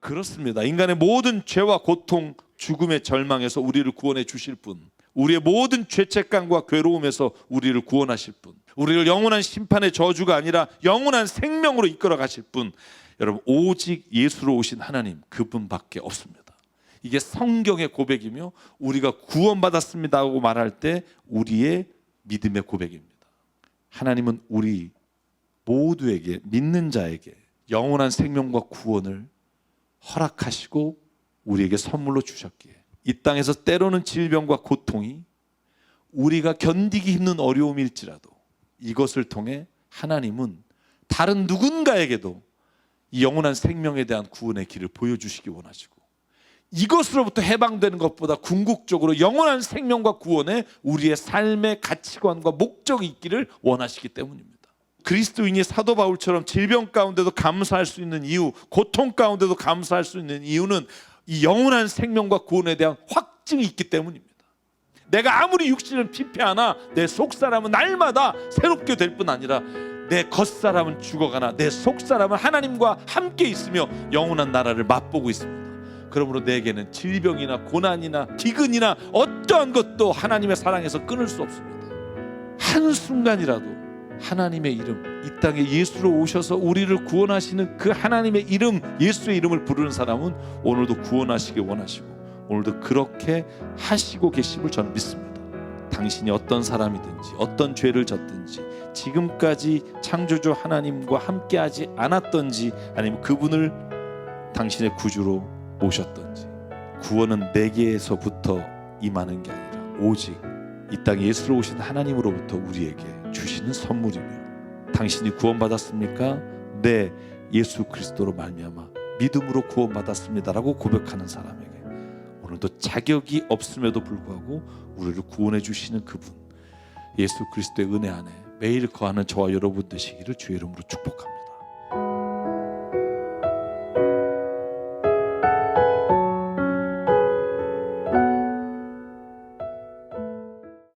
그렇습니다. 인간의 모든 죄와 고통, 죽음의 절망에서 우리를 구원해 주실 분, 우리의 모든 죄책감과 괴로움에서 우리를 구원하실 분, 우리를 영원한 심판의 저주가 아니라 영원한 생명으로 이끌어 가실 분, 여러분 오직 예수로 오신 하나님 그분밖에 없습니다. 이게 성경의 고백이며 우리가 구원받았습니다고 말할 때 우리의 믿음의 고백입니다. 하나님은 우리 모두에게 믿는 자에게 영원한 생명과 구원을 허락하시고 우리에게 선물로 주셨기에 이 땅에서 때로는 질병과 고통이 우리가 견디기 힘든 어려움일지라도 이것을 통해 하나님은 다른 누군가에게도 이 영원한 생명에 대한 구원의 길을 보여주시기 원하시고 이것으로부터 해방되는 것보다 궁극적으로 영원한 생명과 구원에 우리의 삶의 가치관과 목적이 있기를 원하시기 때문입니다. 그리스도인이 사도 바울처럼 질병 가운데도 감사할 수 있는 이유, 고통 가운데도 감사할 수 있는 이유는 이 영원한 생명과 구원에 대한 확증이 있기 때문입니다. 내가 아무리 육신을 피폐하나 내 속 사람은 날마다 새롭게 될 뿐 아니라 내 겉사람은 죽어가나 내 속사람은 하나님과 함께 있으며 영원한 나라를 맛보고 있습니다. 그러므로 내게는 질병이나 고난이나 기근이나 어떠한 것도 하나님의 사랑에서 끊을 수 없습니다. 한 순간이라도 하나님의 이름 이 땅에 예수로 오셔서 우리를 구원하시는 그 하나님의 이름 예수의 이름을 부르는 사람은 오늘도 구원하시기 원하시고 오늘도 그렇게 하시고 계심을 저는 믿습니다. 당신이 어떤 사람이든지 어떤 죄를 졌든지 지금까지 창조주 하나님과 함께하지 않았던지 아니면 그분을 당신의 구주로 모셨던지 구원은 내게에서부터 임하는 게 아니라 오직 이 땅에 예수로 오신 하나님으로부터 우리에게 주시는 선물이며 당신이 구원받았습니까? 네, 예수 그리스도로 말미암아 믿음으로 구원받았습니다라고 고백하는 사람에게 오늘도 자격이 없음에도 불구하고 우리를 구원해 주시는 그분 예수 그리스도의 은혜 안에 매일 거하는 저와 여러분 되시기를 주의 이름으로 축복합니다.